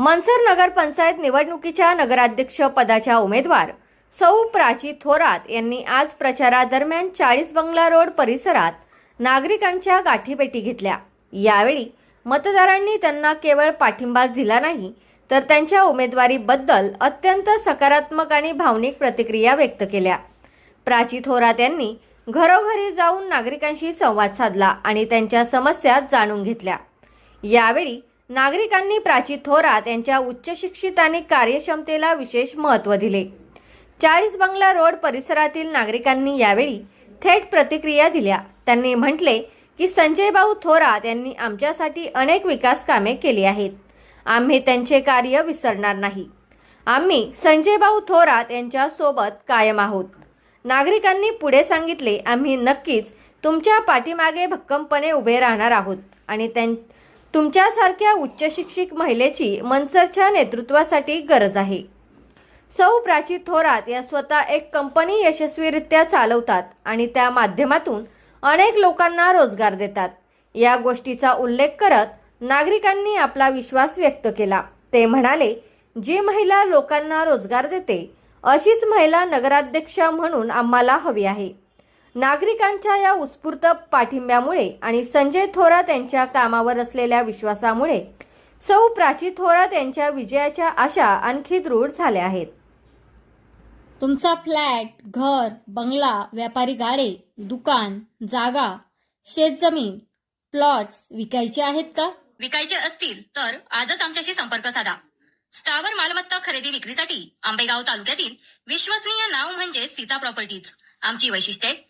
मनसर नगरपंचायत निवडणुकीच्या नगराध्यक्ष पदाच्या उमेदवार सौ प्राची थोरात यांनी आज प्रचारादरम्यान चाळीस बंगला रोड परिसरात नागरिकांच्या गाठीभेटी घेतल्या. यावेळी मतदारांनी त्यांना केवळ पाठिंबाच दिला नाही तर त्यांच्या उमेदवारीबद्दल अत्यंत सकारात्मक आणि भावनिक प्रतिक्रिया व्यक्त केल्या. प्राची थोरात यांनी घरोघरी जाऊन नागरिकांशी संवाद साधला आणि त्यांच्या समस्या जाणून घेतल्या. यावेळी नागरिकांनी प्राची थोरात यांच्या उच्च शिक्षित आणि कार्यक्षमतेला विशेष महत्त्व दिले. चाळीस बंगला रोड परिसरातील नागरिकांनी यावेळी थेट प्रतिक्रिया दिल्या. त्यांनी म्हटले की संजय भाऊ थोरात यांनी आमच्यासाठी अनेक विकास कामे केली आहेत. आम्ही त्यांचे कार्य विसरणार नाही. आम्ही संजय भाऊ थोरात यांच्या सोबत कायम आहोत. नागरिकांनी पुढे सांगितले आम्ही नक्कीच तुमच्या पाठीमागे भक्कमपणे उभे राहणार आहोत आणि त्यां तुमच्यासारख्या उच्च शिक्षित महिलेची मनसरच्या नेतृत्वासाठी गरज आहे. सौ प्राची थोरात या स्वतः एक कंपनी यशस्वीरित्या चालवतात आणि त्या माध्यमातून अनेक लोकांना रोजगार देतात. या गोष्टीचा उल्लेख करत नागरिकांनी आपला विश्वास व्यक्त केला. ते म्हणाले जी महिला लोकांना रोजगार देते अशीच महिला नगराध्यक्षा म्हणून आम्हाला हवी आहे. नागरिकांच्या या उत्स्फूर्त पाठिंब्यामुळे आणि संजय थोरात यांच्या कामावर असलेल्या विश्वासामुळे सौ प्राची थोरात यांच्या विजयाच्या आशा आणखी दृढ झाल्या आहेत. तुमचा फ्लॅट घर बंगला व्यापारी गाडे दुकान जागा शेतजमीन प्लॉट्स विकायचे आहेत का? विकायचे असतील तर आजच आमच्याशी संपर्क साधा. स्थावर मालमत्ता खरेदी विक्रीसाठी आंबेगाव तालुक्यातील विश्वसनीय नाव म्हणजे सीता प्रॉपर्टीज. आमची वैशिष्ट्ये